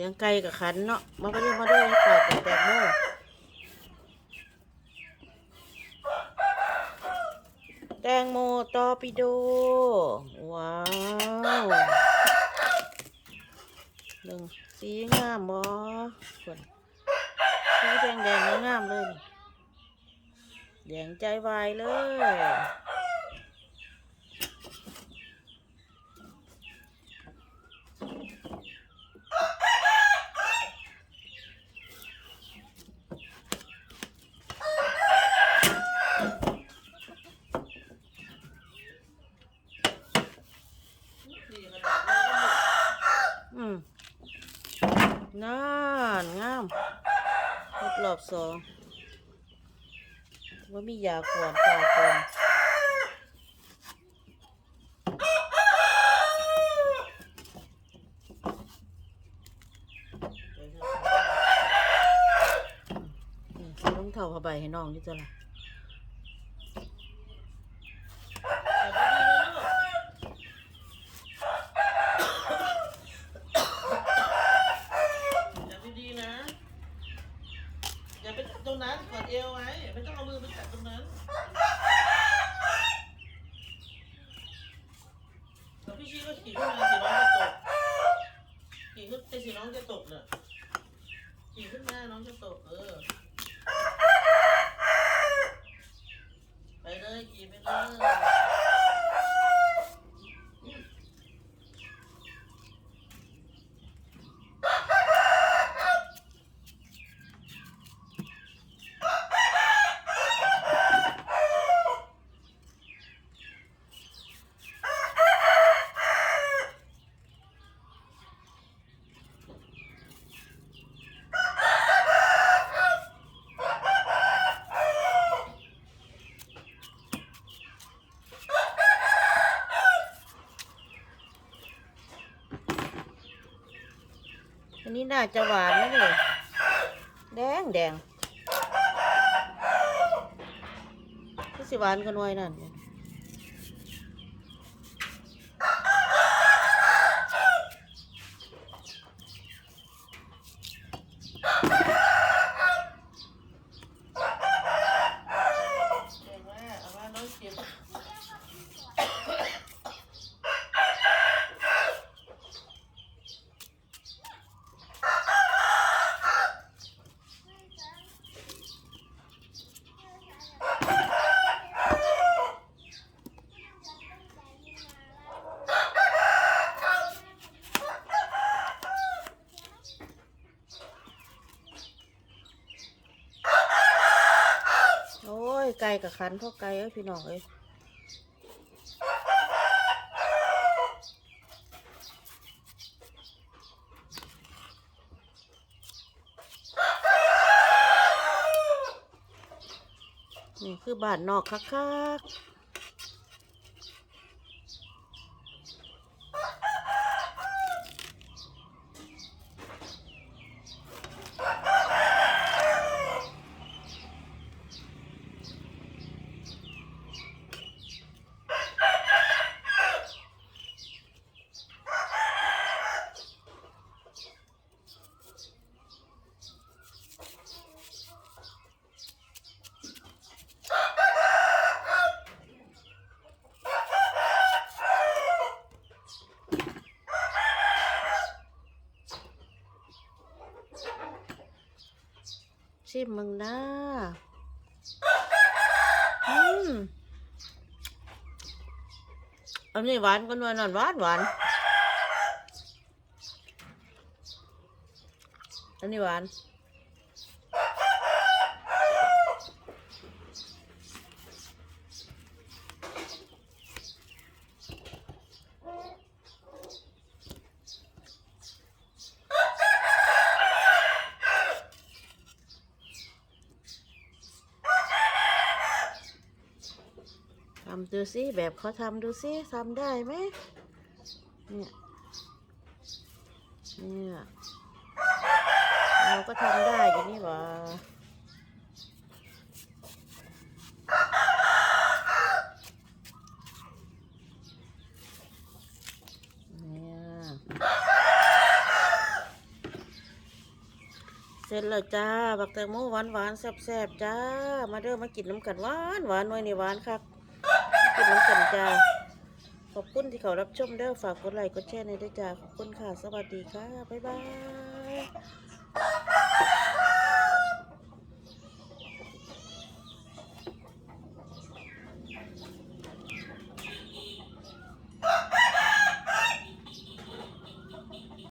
สียงไก่กับขันเนาะมาก็เรียกมาด้วยฝากแตงโมแตงโมตอปิโด ว้าวหนึ่งสีงามบ่ส่วนสีแดงแดงงามเลยแดงใจวายเลย อืม น่านงามรอบรอบสองว่ามียาขวานตาก่อนนี่ใส่รองเท้าผ้าใบให้น้องนี่จ้ะล่ะ อย่าดีๆนะ อย่าไปจับตรงนั้นกด เอวไว้ไม่ต้องเอามือไปแตะตรงนั้นแล้วพี่ชี้ก็ขี่ขึ้นมาสิน้องจะตกขี่ขึ้นไปสิน้องจะตกเน่ะขี่ขึ้นมาน้องจะตกเออ ไปเลยขี่ไปเลย อันนี้น่าจะหวานนะเลยแดงแดงที่สิหวานกันไว้นั่นเนี่ย เก่งมากเอามาน้องเก็บ โอ้ย ไก่กับคันพ่อไก่เอ้ยพี่น้องเอ้ยนี่คือบ้านนอกคักๆิมมึงนะอืมอันนี้หวานก็นวลนอนหวานหวาน อันนี้หวาน ทำดูสิแบบเขาทำดูสิทำได้ไหมเนี่ยเนี่ยเราก็ทำได้อยู่นี่หว่าเนี่ยเสร็จแล้วจ้า บักแตงโมหวานหวานๆแซ่บจ้า มาเด้อมากินน้ำกันหวานหวานหน่วยนี่หวานคักมากินน้ำกัน จ้าขอบคุณที่เขารับชมเด้อฝากกดไลค์กดแชร์ในด้อจ้าขอบคุณค่ะ สวัสดีค่ะ บ๊ายบาย